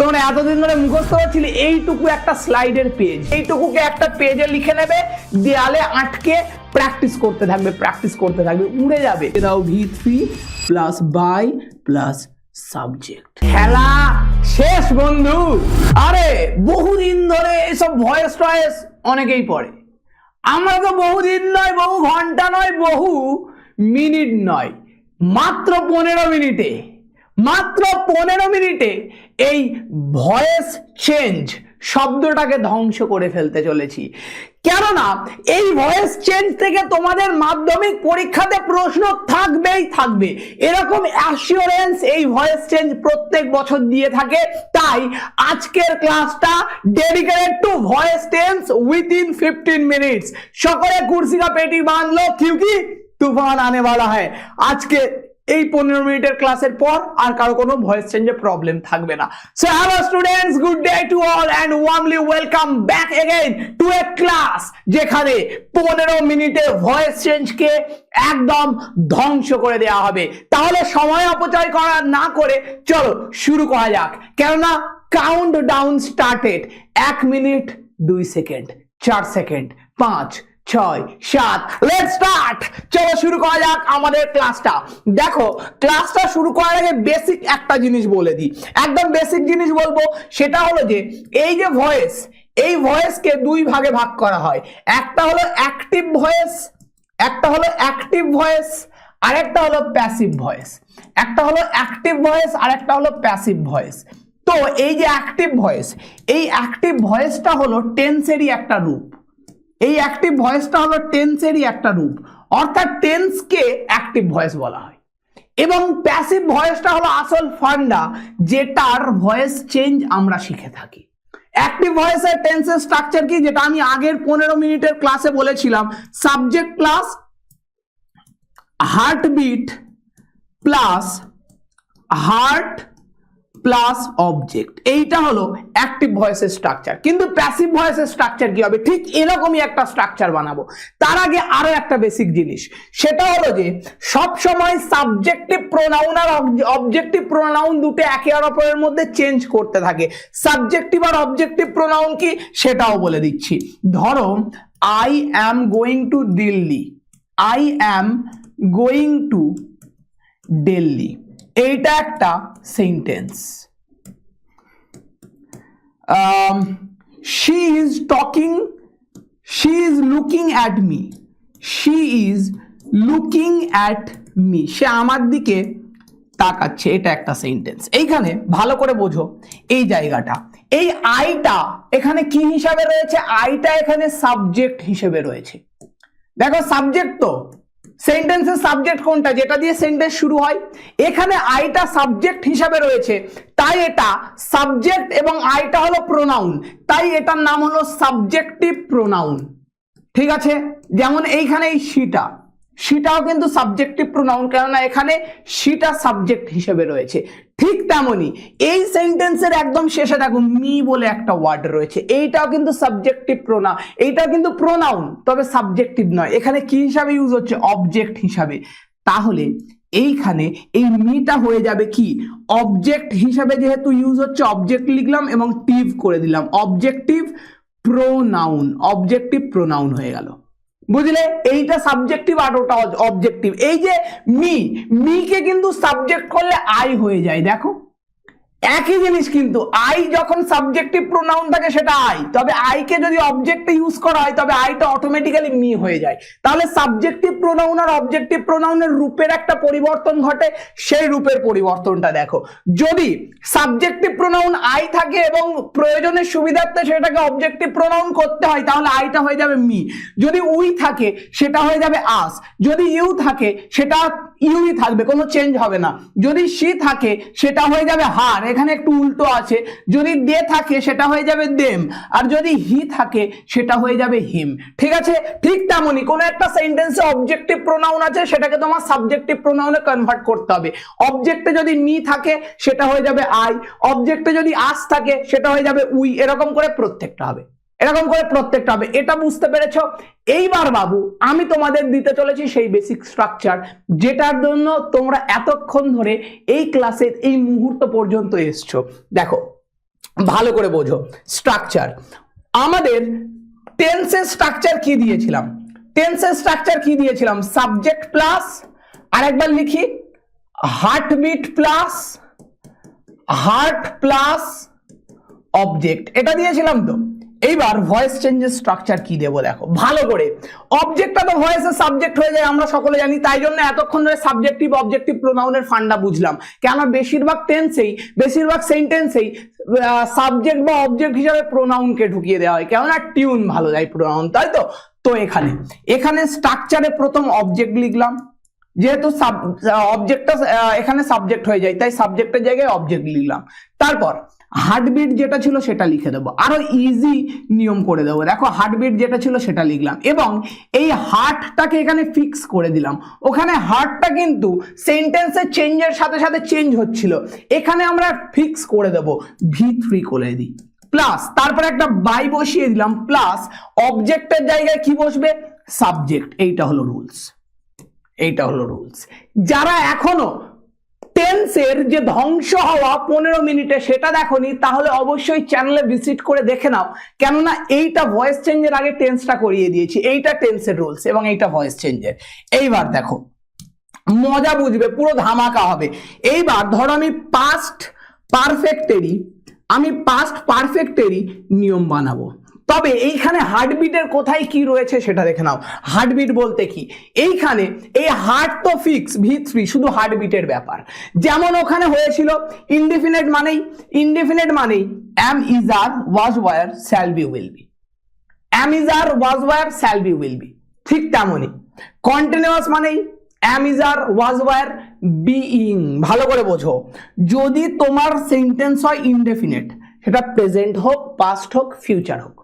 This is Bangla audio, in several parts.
তোমরা এতদিন ধরে মুখস্থ করছিলে এইটুকু একটা স্লাইডের পেজ এইটুকুকে একটা পেজে লিখে নেবে দেয়ালে আটকে প্র্যাকটিস করতে থাকবে প্র্যাকটিস করতে থাকবে উড়ে যাবে। দাও V three plus by plus subject খেলা শেষ বন্ধু। আরে বহুদিন ধরে এসব ভয়েস টয়েস অনেকেই পড়ে। আমরা তো বহুদিন নয় বহু ঘণ্টা নয় বহু মিনিট নয়। মাত্র পনেরো মিনিটে মাত্র পনেরো মিনিটে এই ভয়েস চেঞ্জ শব্দটাকে ধ্বংস করে ফেলতে চলেছি কেননা এই ভয়েস চেঞ্জ থেকে তোমাদের মাধ্যমিক পরীক্ষাতে প্রশ্ন থাকবেই থাকবে এরকম অ্যাসিওরেন্স এই ভয়েস চেঞ্জ প্রত্যেক বছর দিয়ে থাকে তাই আজকের ক্লাসটা dedicated to voice tense within fifteen minutes সকলে কুর্সি কা পেটি বাঁধলো क्योंकि তুফান আনে वाला है আজকে এই পনেরো মিনিটের ক্লাসের পর আর কারও কোনো ভয়েস চেঞ্জে প্রবলেম থাকবে না। So hello students good day to all and warmly welcome back again to a class যেখানে পনেরো মিনিটে ভয়েস চেঞ্জকে একদম ধ্বংস করে দেওয়া হবে। তাহলে সময় অপচয় করা না করে চলো শুরু করা যাক। কেননা কাউন্ট ডাউন স্টার্টেড এক মিনিট, দুই সেকেন্ড চার সেকেন্ড পাঁচ ছয়, সাত। লেট স্টার্ট চলো শুরু করা যাক আমাদের ক্লাসটা দেখো ক্লাসটা শুরু করার আগে বেসিক একটা জিনিস বলে দিই। একদম বেসিক জিনিস বলব, সেটা হলো যে, এই যে ভয়েস এই ভয়েসকে দুই ভাগে ভাগ করা হয়। একটা হলো অ্যাক্টিভ ভয়েস একটা হলো অ্যাক্টিভ ভয়েস আর একটা হলো প্যাসিভ ভয়েস একটা হলো অ্যাক্টিভ ভয়েস আর একটা হলো প্যাসিভ ভয়েস তো এই যে অ্যাক্টিভ ভয়েস এই অ্যাক্টিভ ভয়েসটা হলো টেন্সেরই একটা রূপ। এই অ্যাক্টিভ ভয়েসটা হলো টেন্সেরই একটা রূপ। অর্থাৎ টেন্সকে অ্যাক্টিভ ভয়েস বলা হয়। এবং প্যাসিভ ভয়েসটা হলো আসল ফান্ডা যেটার ভয়েস চেঞ্জ আমরা শিখে থাকি। অ্যাক্টিভ ভয়েসের টেন্সের স্ট্রাকচার কি, যেটা আমি আগের পনেরো মিনিটের ক্লাসে বলেছিলাম? Subject plus heartbeat plus heart plus object এইটা হলো অ্যাক্টিভ ভয়েসের স্ট্রাকচার কিন্তু প্যাসিভ ভয়েসের স্ট্রাকচার কি হবে? ঠিক এরকমই একটা স্ট্রাকচার বানাবো। তার আগে আরও একটা বেসিক জিনিস। সেটা হলো যে সব সময় সাবজেক্টিভ প্রোনাউন আর অবজেক্টিভ প্রোনাউন দুটো একে অপরের মধ্যে চেঞ্জ করতে থাকে। সাবজেক্টিভ আর অবজেক্টিভ প্রোনাউন কি? সেটাও বলে দিচ্ছি। ধরো I am going to Delhi I am going to Delhi এইটা একটা sentence she is talking she is looking at me she is looking at me সে আমার দিকে তাকাচ্ছে, এটা একটা সেন্টেন্স এইখানে ভালো করে বোঝো এই জায়গাটা। এই আইটা এখানে কি হিসাবে রয়েছে? আইটা এখানে সাবজেক্ট হিসেবে রয়েছে। দেখো সাবজেক্ট তো। সেন্টেন্সের সাবজেক্ট কোনটা? যেটা দিয়ে সেন্টেন্স শুরু হয়। এখানে আইটা সাবজেক্ট হিসাবে রয়েছে। তাই এটা সাবজেক্ট এবং আইটা হলো প্রোনাউন তাই এটার নাম হলো সাবজেক্টিভ প্রোনাউন ঠিক আছে? যেমন এইখানে এই শিটা শিটাও কিন্তু সাবজেক্টিভ প্রোনাউন কেননা এখানে সেটা সাবজেক্ট হিসেবে রয়েছে। ঠিক তেমনই এই সেন্টেন্সের একদম শেষে দেখো মি বলে একটা ওয়ার্ড রয়েছে। এইটাও কিন্তু সাবজেক্টিভ প্রোনাউন এইটাও কিন্তু প্রোনাউন তবে সাবজেক্টিভ নয়। এখানে কি হিসাবে ইউজ হচ্ছে? অবজেক্ট হিসাবে। তাহলে এইখানে এই মিটা হয়ে যাবে কি? অবজেক্ট হিসাবে যেহেতু ইউজ হচ্ছে অবজেক্ট লিখলাম এবং টিভ করে দিলাম। অবজেক্টিভ প্রোনাউন অবজেক্টিভ প্রোনাউন হয়ে গেল। বুঝলে? এইটা সাবজেক্টিভ আর ওটা অবজেক্টিভ এই যে মি মিকে কিন্তু সাবজেক্ট করলে আই হয়ে যায়, দেখো। একই জিনিস কিন্তু আই যখন সাবজেক্টিভ প্রোনাউন থাকে সেটা আই তবে আইকে যদি অবজেক্টে ইউজ করা হয়, তবে আইটা অটোমেটিক্যালি মি হয়ে যায়। তাহলে সাবজেক্টিভ প্রোনাউন আর অবজেক্টিভ প্রোনাউনের রূপের একটা পরিবর্তন ঘটে, সেই রূপের পরিবর্তনটা দেখো। যদি সাবজেক্টিভ প্রোনাউন আই থাকে এবং প্রয়োজনের সুবিধার্থে সেটাকে অবজেক্টিভ প্রোনাউন করতে হয়, তাহলে আইটা হয়ে যাবে মি যদি উই থাকে, সেটা হয়ে যাবে আস যদি ইউ থাকে, সেটা ইউই থাকবে, কোনো চেঞ্জ হবে না। যদি সি থাকে, সেটা হয়ে যাবে হার এখানে একটু উল্টো আছে। যদি দে থাকে, সেটা হয়ে যাবে দেম। আর যদি হি থাকে, সেটা হয়ে যাবে হিম। ঠিক আছে? ঠিক তেমনই। কোনো একটা সেন্টেন্সে অবজেক্টিভ প্রোনাউন আছে, সেটাকে তোমার সাবজেক্টিভ প্রোনাউনে কনভার্ট করতে হবে। অবজেক্টে যদি মি থাকে, সেটা হয়ে যাবে আই। অবজেক্টে যদি আস থাকে, সেটা হয়ে যাবে উই। এরকম করে প্রত্যেকটা হবে। এরকম করে প্রত্যেকটা হবে। এটা বুঝতে পেরেছ? এইবার বাবু, আমি তোমাদের দিতে চলেছি সেই বেসিক স্ট্রাকচার যেটার জন্য তোমরা এতক্ষণ ধরে এই ক্লাসের এই মুহূর্ত পর্যন্ত এসছো। দেখো, ভালো করে বোঝো। স্ট্রাকচার আমাদের টেন্সের স্ট্রাকচার কি দিয়েছিলাম? টেন্সের স্ট্রাকচার কি দিয়েছিলাম? সাবজেক্ট প্লাস আরেকবার লিখি heartbeat plus heart plus object এটা দিয়েছিলাম তো। এইবার ভয়েস চেঞ্জের স্ট্রাকচার কি দেবো দেখো? ভালো করে। অবজেক্টটা তো ভয়েসের সাবজেক্ট হয়ে যায়, আমরা সকলে জানি। তাই জন্য এতক্ষণ ধরে সাবজেক্টিভ অবজেক্টিভ প্রোনাউনের ফান্ডা বুঝলাম। কেন বেশিরভাগ টেন্সেই বেশিরভাগ সেন্টেন্সেই সাবজেক্ট বা অবজেক্ট হিসাবে প্রোনাউনকে ঢুকিয়ে দেওয়া হয়। কেননা টিউন ভালো যায় প্রোনাউন তাই তো? তো এখানে এখানে স্ট্রাকচারে প্রথম অবজেক্ট লিখলাম। যেহেতু সাব অবজেক্টটা এখানে সাবজেক্ট হয়ে যায়, তাই সাবজেক্টের জায়গায় অবজেক্ট লিখলাম। তারপর হার্টবিট যেটা ছিল সেটা লিখে দেবো। আরও ইজি নিয়ম করে দেবো। দেখো হার্টবিট যেটা ছিল সেটা লিখলাম। এবং এই হার্টটাকে এখানে ফিক্স করে দিলাম। ওখানে হার্টটা কিন্তু সেন্টেন্সের চেঞ্জের সাথে সাথে চেঞ্জ হচ্ছিল। এখানে আমরা ফিক্স করে দেবো। ভি থ্রি করে দিই। প্লাস তারপরে একটা বাই বসিয়ে দিলাম। প্লাস অবজেক্টের জায়গায় কি বসবে? সাবজেক্ট এইটা হলো রুলস এইটা হলো রুলস যারা এখনও টেন্সের যে ধ্বংস হওয়া পনেরো মিনিটে সেটা দেখোনি, তাহলে অবশ্যই চ্যানেলে ভিজিট করে দেখে নাও। কেননা এইটা ভয়েস চেঞ্জের আগে টেন্সটা করিয়ে দিয়েছি। এইটা টেন্সের রুলস এবং এইটা ভয়েস চেঞ্জের এইবার দেখো, মজা বুঝবে, পুরো ধামাকা হবে। এইবার ধরো আমি পাস্ট পারফেক্টেরই আমি পাস্ট পারফেক্টেরই নিয়ম বানাবো। তবে এইখানে হার্টবিটের কোথায় কি রয়েছে সেটা দেখে নাও। হার্টবিট বলতে কি? এইখানে এই হার্ট তো ফিক্স ভি থ্রি শুধু হার্টবিটের ব্যাপার। যেমন ওখানে হয়েছিল ইনডিফিনেট মানেই ইনডিফিনেট মানেই am is are was were shall be will be am is are was were shall be will be ঠিক তেমনই। কন্টিনিউয়াস মানেই am is are was were being ভালো করে বোঝো। যদি তোমার সেন্টেন্স হয় ইনডেফিনেট সেটা প্রেজেন্ট হোক পাস্ট হোক ফিউচার হোক।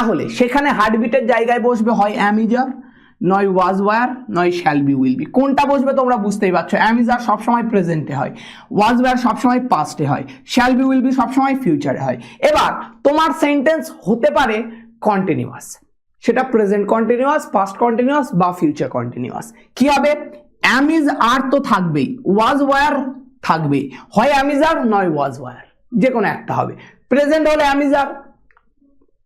তাহলে সেখানে হার্টবিটের জায়গায় বসবে হয় অ্যামিজার নয় ওয়াজ ওয়ার নয় শ্যাল বি উইল বি কোনটা বসবে তোমরা বুঝতেই পারছ। অ্যামিজার সবসময় প্রেজেন্টে হয় ওয়াজ ওয়ার সবসময় পাস্টে হয় শ্যাল বি উইল বি সবসময় ফিউচারে হয়। এবার তোমার সেন্টেন্স হতে পারে কন্টিনিউয়াস সেটা প্রেজেন্ট কন্টিনিউয়াস পাস্ট কন্টিনিউয়াস বা ফিউচার কন্টিনিউয়াস কি হবে? অ্যামিজ আর তো থাকবেই ওয়াজ ওয়ার থাকবেই। হয় অ্যামিজার নয় ওয়াজ ওয়ার যে কোনো একটা হবে। প্রেজেন্ট হলে অ্যামিজার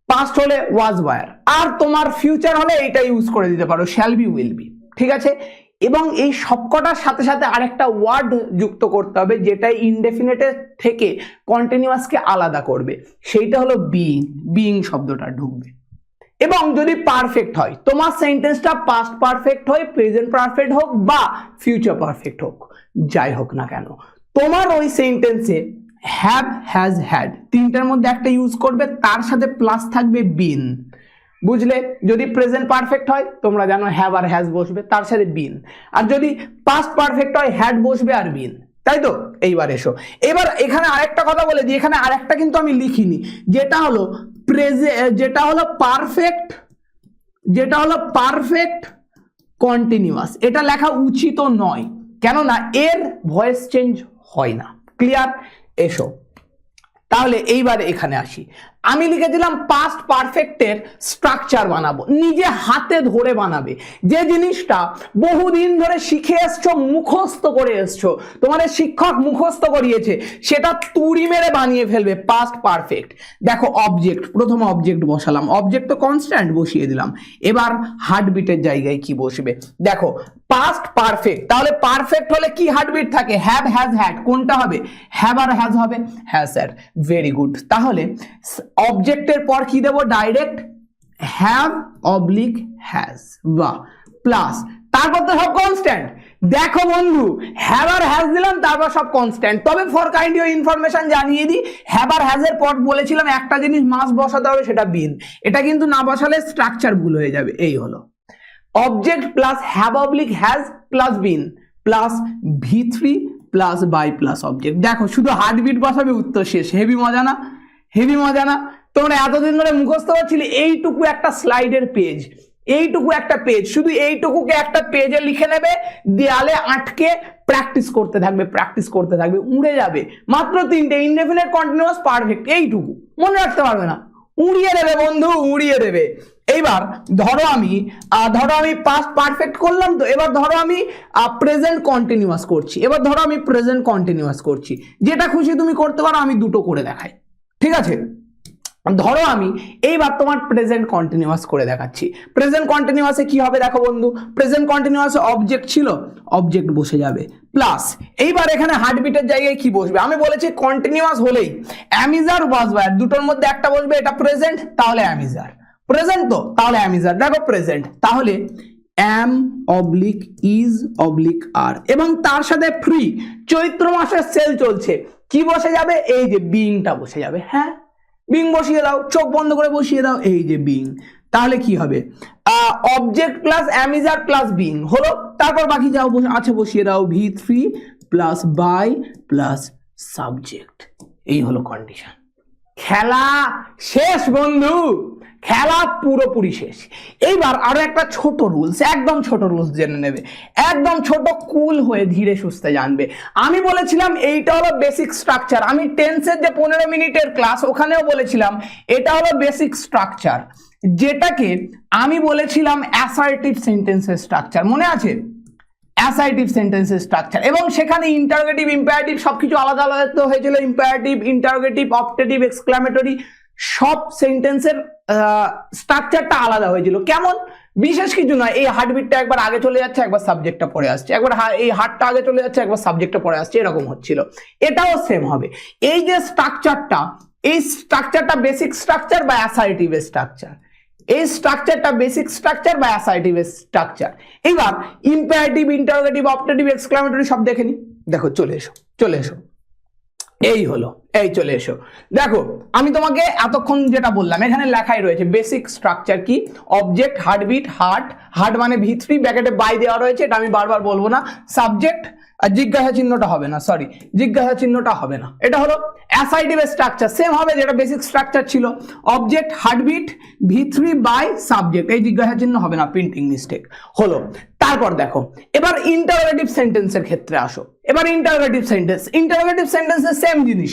পাস্ট হলে ওয়াজ ওয়ার আর তোমার ফিউচার হলে এটা ইউজ করে দিতে পারো শ্যাল বি উইল বি ঠিক আছে? এবং এই সবকটার সাথে সাথে আরেকটা ওয়ার্ড যুক্ত করতে হবে, যেটা ইনডেফিনেটের থেকে কন্টিনিউয়াসকে আলাদা করবে। সেইটা হলো বিইং বিইং শব্দটা ঢুকবে। এবং যদি পারফেক্ট হয়, তোমার সেন্টেন্সটা পাস্ট পারফেক্ট হয় প্রেজেন্ট পারফেক্ট হোক বা ফিউচার পারফেক্ট হোক, যাই হোক না কেন। তোমার ওই সেন্টেন্সে হ্যাভ হ্যাজ হ্যাড তিনটার মধ্যে একটা ইউজ করবে, তার সাথে প্লাস থাকবে বিন বুঝলে? যদি প্রেজেন্ট পারফেক্ট হয়, তোমরা জানো হ্যাভ আর হ্যাজ বসবে, তার সাথে বিন আর যদি পাস্ট পারফেক্ট হয় হ্যাড বসবে আর বিন তাই তো? এইবার এসো। এবার এখানে আরেকটা কথা বলে দিই, এখানে আরেকটা কিন্তু আমি লিখিনি। যেটা হলো প্রেজে যেটা হলো পারফেক্ট যেটা হলো পারফেক্ট কন্টিনিউয়াস এটা লেখা উচিত নয়। কেননা এর ভয়েস চেঞ্জ হয় না। ক্লিয়ার এসো। তাহলে এইবার এখানে আসি। আমি লিখেছিলাম পাস্ট পারফেক্টের স্ট্রাকচার বানাবো। নিজে হাতে ধরে বানাবে। যে জিনিসটা বহুদিন ধরে শিখে এসছো, মুখস্থ করে এসছো, তোমাদের শিক্ষক মুখস্থ করিয়েছে, সেটা তুড়ি মেরে বানিয়ে ফেলবে পাস্ট পারফেক্ট দেখো অবজেক্ট প্রথম অবজেক্ট বসালাম। অবজেক্ট তো কনস্ট্যান্ট বসিয়ে দিলাম। এবার হার্টবিটের জায়গায় কি বসবে? দেখো পাস্ট পারফেক্ট তাহলে পারফেক্ট হলে কি হার্টবিট থাকে? হ্যাভ হ্যাজ হ্যাড কোনটা হবে? হ্যাভ আর হ্যাজ হবে? হ্যাঁ স্যার ভেরি গুড তাহলে অবজেক্টের পর কি দেবো? ডাইরেক্ট হ্যাভ অবলিক হ্যাজ বা প্লাস তারপর তো সব কনস্ট্যান্ট দেখো বন্ধু হ্যাভ আর হ্যাজ দিলাম, তারপর সব কনস্ট্যান্ট তবে ফর কাইন্ড ইউ ইনফরমেশন জানিয়ে দিই হ্যাভ আর হ্যাজের পর বলেছিলাম একটা জিনিস মাস বসাতে হবে, সেটা বিন এটা কিন্তু না বসালে স্ট্রাকচার ভুল হয়ে যাবে। এই হলো। Object plus have oblique has plus been plus V three plus by plus object দেখো, শুধু হার্টবিট বসাবে, উত্তর শেষ। হেভি মজা না? হেভি মজা না? তোমরা এতদিন ধরে মুখস্থ করছিলে এইটুকু একটা স্লাইডের পেজ এইটুকু একটা পেজ শুধু এইটুকুকে একটা পেজে লিখে নেবে, দেয়ালে আটকে প্র্যাকটিস করতে থাকবে প্র্যাকটিস করতে থাকবে, উড়ে যাবে। মাত্র তিনটে ইনডেফিনেট কন্টিনিউয়াস পারফেক্ট এইটুকু। মনে রাখতে পারবে না। উড়িয়ে দেবে, বন্ধু, উড়িয়ে দেবে। এইবার ধরো আমি ধরো আমি পাস্ট পারফেক্ট করলাম তো, এবার ধরো আমি প্রেজেন্ট কন্টিনিউয়াস করছি। এবার ধরো আমি প্রেজেন্ট কন্টিনিউয়াস করছি। যেটা খুশি তুমি করতে পারো, আমি দুটো করে দেখাই। ঠিক আছে? ধরো আমি এইবার তোমার প্রেজেন্ট কন্টিনিউয়াস করে দেখাচ্ছি। প্রেজেন্ট কন্টিনিউয়াসে কি হবে দেখো বন্ধু? প্রেজেন্ট কন্টিনিউয়াসে অবজেক্ট ছিল অবজেক্ট বসে যাবে। প্লাস এইবার এখানে হার্টবিটের জায়গায় কি বসবে? আমি বলেছি কন্টিনিউয়াস হলেই। অ্যামিজার ওয়াজবার দুটোর মধ্যে একটা বসবে, এটা প্রেজেন্ট তাহলে অ্যামিজার। প্রেজেন্ট তো, তাহলে অ্যামিজার। দেখো প্রেজেন্ট তাহলে am oblique is oblique are এবং তার সাথে ফ্রি চৈত্র মাসের সেল চলছে। কি বসে যাবে? এই যে বিংটা বসে যাবে হ্যাঁ? বিং বসিয়ে দাও, চোখ বন্ধ করে বসিয়ে দাও, এই যে বিং তাহলে কি হবে? Object plus am is are plus being হলো, তারপর বাকি যাও আছে বসিয়ে দাও V three plus by plus subject এই হলো কন্ডিশন খেলা শেষ, বন্ধু! খেলা পুরোপুরি শেষ। এইবার আরও একটা ছোট রুলস একদম ছোট রুলস জেনে নেবে। একদম ছোট কুল হয়ে ধীরে সুস্থে জানবে। আমি বলেছিলাম এইটা হলো বেসিক স্ট্রাকচার আমি টেন্সের যে পনেরো মিনিটের ক্লাস ওখানেও বলেছিলাম এটা হলো বেসিক স্ট্রাকচার যেটাকে আমি বলেছিলাম অ্যাসার্টিভ সেন্টেন্সের স্ট্রাকচার মনে আছে? অ্যাসাইটিভ সেন্টেন্সের স্ট্রাকচার এবং সেখানে ইন্টারোগেটিভ ইম্পারেটিভ সবকিছু আলাদা আলাদা তো হয়েছিল। ইম্পারেটিভ ইন্টারোগেটিভ অপটেটিভ এক্সক্লামেটরি সব সেন্টেন্সের স্ট্রাকচারটা আলাদা হয়েছিল। কেমন? বিশেষ কিছু নয়। এই হার্টবিটটা একবার আগে চলে যাচ্ছে, একবার সাবজেক্টটা পড়ে আসছে। একবার এই হার্টটা আগে চলে যাচ্ছে, একবার সাবজেক্টটা পড়ে আসছে। এরকম হচ্ছিল। এটাও সেম হবে। এই যে স্ট্রাকচারটা এই স্ট্রাকচারটা বেসিক স্ট্রাকচার বা অ্যাসাইটিভ স্ট্রাকচার এই স্ট্রাকচারটা বেসিক স্ট্রাকচার বা অ্যাসাইটিভ স্ট্রাকচার এবার ইম্পারেটিভ ইন্টারোগেটিভ অপটেটিভ এক্সক্লামেটরি সব দেখে নি। দেখো, চলে এসো চলে এসো। এই হলো, এই চলে এসো। দেখো, আমি তোমাকে এতক্ষণ যেটা বললাম, এখানে লেখাই রয়েছে বেসিক স্ট্রাকচার কি? অবজেক্ট হার্টবিট হার্ট হার্ট মানে ভি থ্রি ব্যাকেটে বাই দেওয়া রয়েছে, এটা আমি বারবার বলব না। সাবজেক্ট আর জিজ্ঞাসা চিহ্নটা হবে না সরি জিজ্ঞাসা চিহ্নটা হবে না। এটা হলো অ্যাসাইটিভ স্ট্রাকচার সেম হবে যেটা বেসিক স্ট্রাকচার ছিল। Object heartbeat V three by subject এই জিজ্ঞাসা চিহ্ন হবে না প্রিন্টিং মিস্টেক হলো, তারপর দেখো, এবার ইন্টারোগেটিভ সেন্টেন্সের ক্ষেত্রে আসো। এবার ইন্টারোগেটিভ সেন্টেন্স ইন্টারোগেটিভ সেন্টেন্সের সেম জিনিস।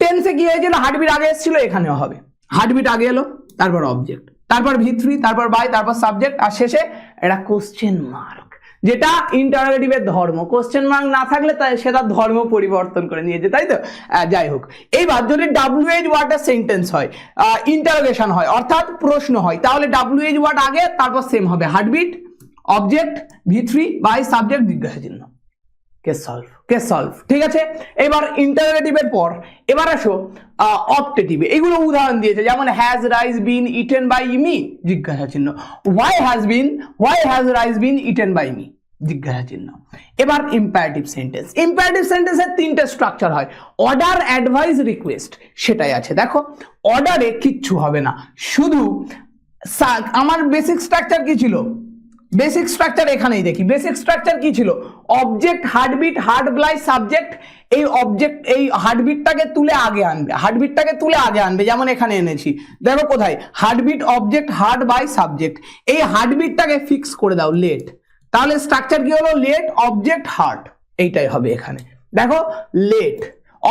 টেন্সে কি হয়েছিল? হার্টবিট আগে এসেছিল, এখানেও হবে। হার্টবিট আগে এলো, তারপর অবজেক্ট তারপর ভি থ্রি তারপর বাই তারপর সাবজেক্ট আর শেষে এটা কোশ্চেন মার্ক যেটা ইন্টারোগেটিভের ধর্ম। কোশ্চেন মার্ক না থাকলে তাই সে তার ধর্ম পরিবর্তন করে নিয়েছে তাই তো? যাই হোক। এইবার যদি ডাব্লিউ এইচ ওয়ার্ডের সেন্টেন্স হয় ইন্টারোগেশন হয়, অর্থাৎ প্রশ্ন হয়, তাহলে ডাব্লিউ এইচ ওয়ার্ড আগে, তারপর সেম হবে। Heartbeat object V three by subject জিজ্ঞাসা চিহ্ন। কেস সলভ কেস সলভ ঠিক আছে? এবার ইন্টারোগেটিভের পর, এবার আসো অপটেটিভে এগুলো উদাহরণ দিয়েছে, যেমন has rice been eaten by me জিজ্ঞাসা চিহ্ন। Why has been why has rice been eaten by me জিজ্ঞাসা চিহ্ন। এবার ইম্পারেটিভ সেন্টেন্স ইম্পারেটিভ সেন্টেন্সের তিনটে স্ট্রাকচার হয়। অর্ডার অ্যাডভাইস রিকোয়েস্ট সেটাই আছে। দেখো অর্ডারে কিচ্ছু হবে না। শুধু আমার বেসিক স্ট্রাকচার কি ছিল? বেসিক স্ট্রাকচার এখানেই দেখি। বেসিক স্ট্রাকচার কি ছিল? Object heartbeat heart by subject এই অবজেক্ট এই হার্টবিটটাকে তুলে আগে আনবে। হার্টবিটটাকে তুলে আগে আনবে, যেমন এখানে এনেছি। দেখো কোথায়? Heartbeat object heart by subject এই হার্টবিটটাকে ফিক্স করে দাও লেট তাহলে স্ট্রাকচার কি হলো? লেট অবজেক্ট হার্ট এইটাই হবে এখানে। দেখো লেট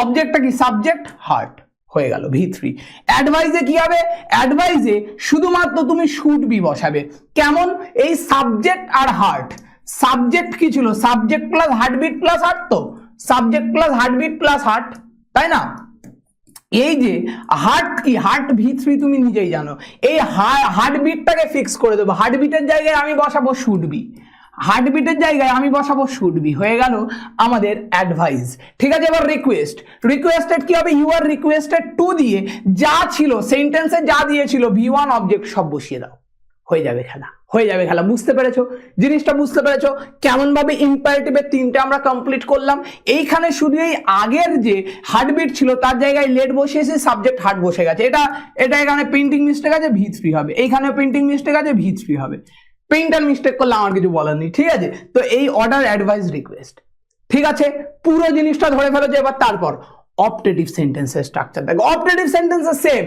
অবজেক্টটা কি? সাবজেক্ট হার্ট হয়ে গেল ভি থ্রি অ্যাডভাইজে কি হবে? অ্যাডভাইজে শুধুমাত্র তুমি শুড বি বসাবে। কেমন? এই সাবজেক্ট আর হার্ট সাবজেক্ট কি ছিল? Subject plus heartbeat plus heart তো? Subject plus heartbeat plus heart তাই না? এই যে হার্ট কি? হার্ট ভি থ্রি তুমি নিজেই জানো। এই হার্টবিটটাকে ফিক্স করে দেবো। হার্টবিটের জায়গায় আমি বসাবো শুড বি হার্টবিটের জায়গায় আমি বসাবো শুড বি হয়ে গেল আমাদের অ্যাডভাইস ঠিক আছে, এবার রিকোয়েস্ট রিকোয়েস্টেড কি হবে? ইউ আর রিকোয়েস্টেড টু দিয়ে যা ছিল সেন্টেন্সে যা দিয়েছিল ভি ওয়ান অবজেক্ট সব বসিয়ে দাও। হয়ে যাবে খেলা। হয়ে যাবে খেলা। বুঝতে পেরেছ? জিনিসটা বুঝতে পেরেছ? কেমন ভাবে ইম্পারেটিভের তিনটে আমরা কমপ্লিট করলাম। এইখানে শুধু এই আগের যে হার্টবিট ছিল, তার জায়গায় লেট বসিয়েছে সাবজেক্ট হার্ট বসে গেছে। এটা এটা এখানে প্রিন্টিং মিস্টেক আছে ভি থ্রি হবে। এইখানে প্রিন্টিং মিস্টেক আছে ভি থ্রি হবে। প্রিন্টার মিস্টেক করলে আমার কিছু বলার নেই, ঠিক আছে? তো এই অর্ডার অ্যাডভাইস রিকোয়েস্ট ঠিক আছে? পুরো জিনিসটা ধরে ফেলো যে এবার তারপর অপটেটিভ সেন্টেন্সের স্ট্রাকচার দেখো অপটেটিভ সেন্টেন্সের সেম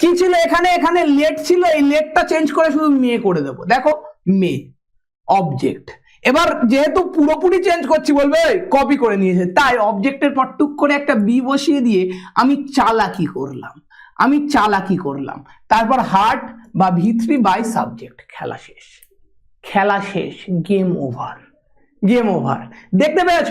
কি ছিল এখানে? এখানে লেট ছিল, এই লেটটা চেঞ্জ করে শুধু মেয়ে করে দেবো। দেখো মে অবজেক্ট এবার যেহেতু পুরোপুরি চেঞ্জ করছি, বলবে কপি করে নিয়েছে। তাই অবজেক্টের পর টুক করে একটা বি বসিয়ে দিয়ে আমি চালাকি করলাম। আমি চালাকি করলাম। তারপর হার্ট বা ভি থ্রি বাই সাবজেক্ট খেলা শেষ। খেলা শেষ গেম ওভার গেম ওভার দেখতে পেয়েছ?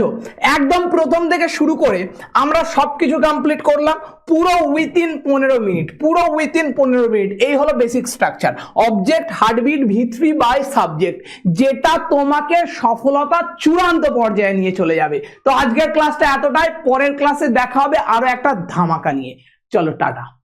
একদম প্রথম থেকে শুরু করে আমরা সব কিছু কমপ্লিট করলাম পুরো উইথিন পনেরো মিনিট পুরো উইথিন পনেরো মিনিট এই হলো basic structure object heartbeat V three by subject যেটা তোমাকে সফলতার চূড়ান্ত পর্যায়ে নিয়ে চলে যাবে। তো আজকের ক্লাসটা এতটাই, পরের ক্লাসে দেখা হবে আরও একটা ধামাকা নিয়ে। চলো, টাটা।